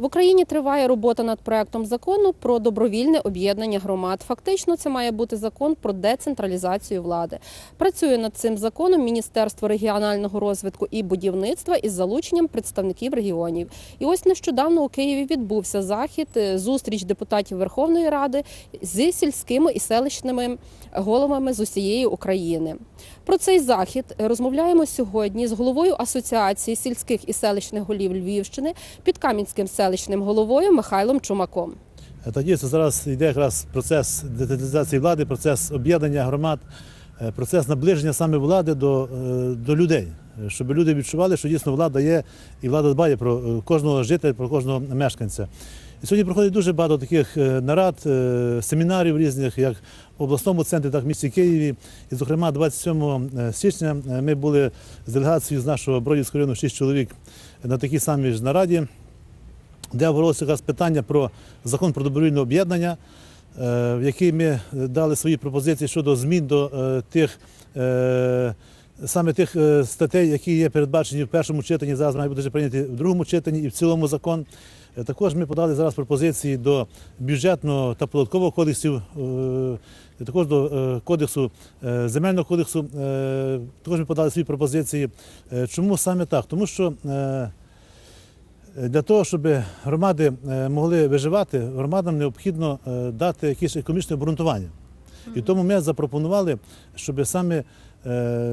В Україні триває робота над проектом закону про добровільне об'єднання громад. Фактично, це має бути закон про децентралізацію влади. Працює над цим законом Міністерство регіонального розвитку і будівництва із залученням представників регіонів. І ось нещодавно у Києві відбувся захід, е, зустріч депутатів Верховної Ради зі сільськими і селищними головами з усієї України. Про цей захід розмовляємо сьогодні з головою Асоціації сільських і селищних голів Львівщини Підкам'янським селищним головою Михайлом Чумаком. Тоді це зараз йде якраз процес децентралізації влади, процес об'єднання громад, е, процес наближення саме влади до, е, до людей, е, щоб люди відчували, що дійсно влада є і влада дбає про е, кожного жителя, про кожного мешканця. Сьогодні проходить дуже багато таких е, нарад, е, семінарів різних, як в обласному центрі, так і в місті Києві. І, зокрема, 27 січня е, ми були з делегацією з нашого Бродівського району 6 чоловік на такій самій ж нараді де говорилося якраз питання про закон про добровільне об'єднання, в який ми дали свої пропозиції щодо змін до тих. Саме тих статей, які є передбачені в першому читанні, зараз мають бути прийняті в другому читанні і в цілому закон. Е, Також ми подали зараз пропозиції до бюджетного та податкового кодексів, е, також до е, кодексу земельного кодексу. Також ми подали свої пропозиції. Чому саме так? Тому що для того, щоб громади могли виживати, громадам необхідно дати якесь економічне обґрунтування. І тому ми запропонували, щоб саме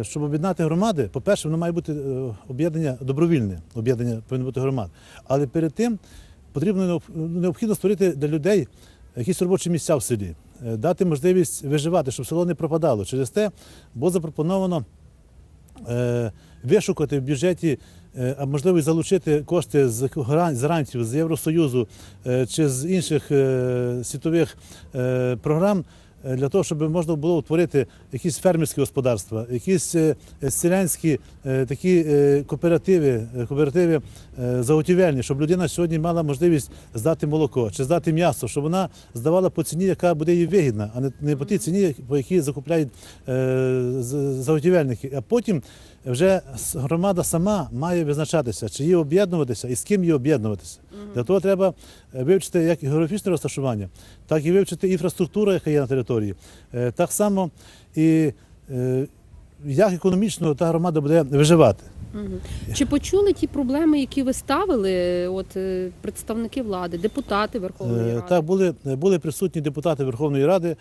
щоб об'єднати громади, по-перше, воно має бути об'єднання добровільне, об'єднання повинно бути громад. Але перед тим потрібно необ- необхідно створити для людей якісь робочі місця в селі, е, дати можливість виживати, щоб село не пропадало. Через те було запропоновано е, вишукати в бюджеті, е, а можливо залучити кошти з гран- з грантів з Євросоюзу чи з інших світових програм. Е, Для того, щоб можна було утворити якісь фермерські господарства, якісь е, селянські е, такі кооперативи, кооперативи заготівельні, щоб людина сьогодні мала можливість здати молоко чи здати м'ясо, щоб вона здавала по ціні, яка буде їй вигідна, а не- по тій ціні, по якій закупляють заготівельники. А потім вже громада сама має визначатися, чи її об'єднуватися і з ким її об'єднуватися. Для того треба е, вивчити як географічне розташування, так і вивчити інфраструктуру, яка є на території. Е, Так само і е, як економічно та громада буде виживати. Мгм. Чи почули ті проблеми, які ви ставили, от представники влади, депутати Верховної Ради? Так, були, були присутні депутати Верховної Ради.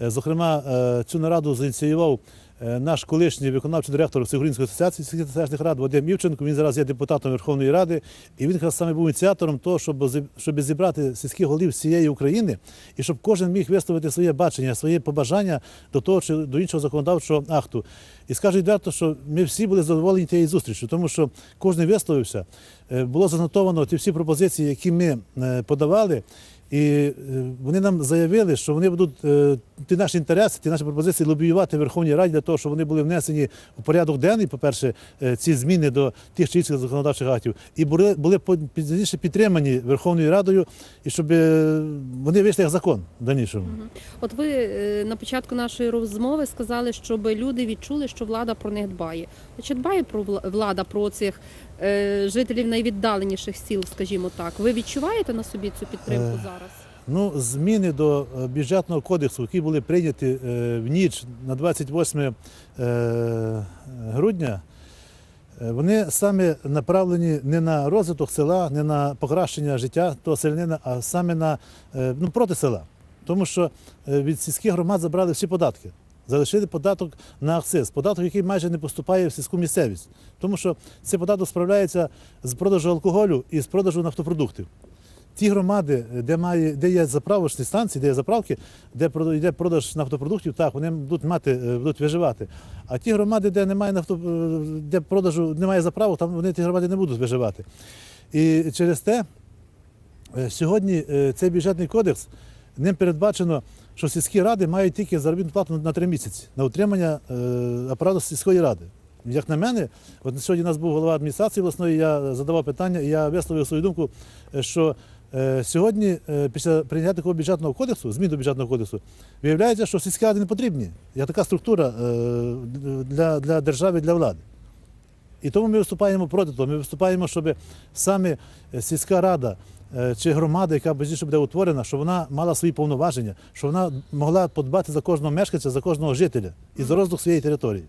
Зокрема, цю нараду зініціював наш колишній виконавчий директор Всеукраїнської асоціації селищних рад Вадим Івченко. Він зараз є депутатом Верховної Ради, і він якраз саме був ініціатором того, щоб щоб зібрати сільських голів всієї України, і щоб кожен міг висловити своє бачення, своє побажання до того чи до іншого законодавчого акту. І скажу відверто, що ми всі були задоволені тією зустрічю, тому що кожен висловився. Е, Було занотовано ті всі пропозиції, які ми е, подавали. І е, вони нам заявили, що вони будуть е, ті наші інтереси, ті наші пропозиції лобіювати в Верховній Раді для того, щоб вони були внесені у порядок денний, по-перше, е, ці зміни до тих чи інших законодавчих актів, і були, були пізніше підтримані Верховною Радою, і щоб вони вийшли як закон в дальнішому. От ви на початку нашої розмови сказали, щоб люди відчули, що влада про них дбає. Чи дбає про вла- влада про цих жителів найвіддаленіших сіл, скажімо так? Ви відчуваєте на собі цю підтримку Е, зараз? Ну, зміни до е, бюджетного кодексу, які були прийняті е, в ніч на 28 е, грудня, е, вони саме направлені не на розвиток села, не на покращення життя того селянина, а саме на е, ну, проти села. Тому що е, від сільських громад забрали всі податки. Залишили податок на акциз, податок, який майже не поступає в сільську місцевість. Тому що цей податок справляється з продажу алкоголю і з продажу нафтопродуктів. Ті громади, де має, де є заправочні станції, де є заправки, де йде продаж нафтопродуктів, так вони будуть мати, е, будуть виживати. А ті громади, де немає нафто, е, де продажу немає заправок, там вони ті громади не будуть виживати. І через те е, сьогодні цей бюджетний кодекс ним передбачено, що сільські ради мають тільки заробітну плату на три місяці на утримання е, апарату сільської ради. Як на мене, от сьогодні у нас був голова адміністрації обласної, я задавав питання, і я висловив свою думку, е, що е, сьогодні, після прийняття такого бюджетного кодексу, змін до бюджетного кодексу, виявляється, що сільські ради не потрібні. Як така структура для, для держави, для влади. І тому ми виступаємо проти того. Ми виступаємо, щоб саме сільська рада чи громада, яка пізніше буде утворена, щоб вона мала свої повноваження, щоб вона могла подбати за кожного мешканця, за кожного жителя і за розвиток своєї території.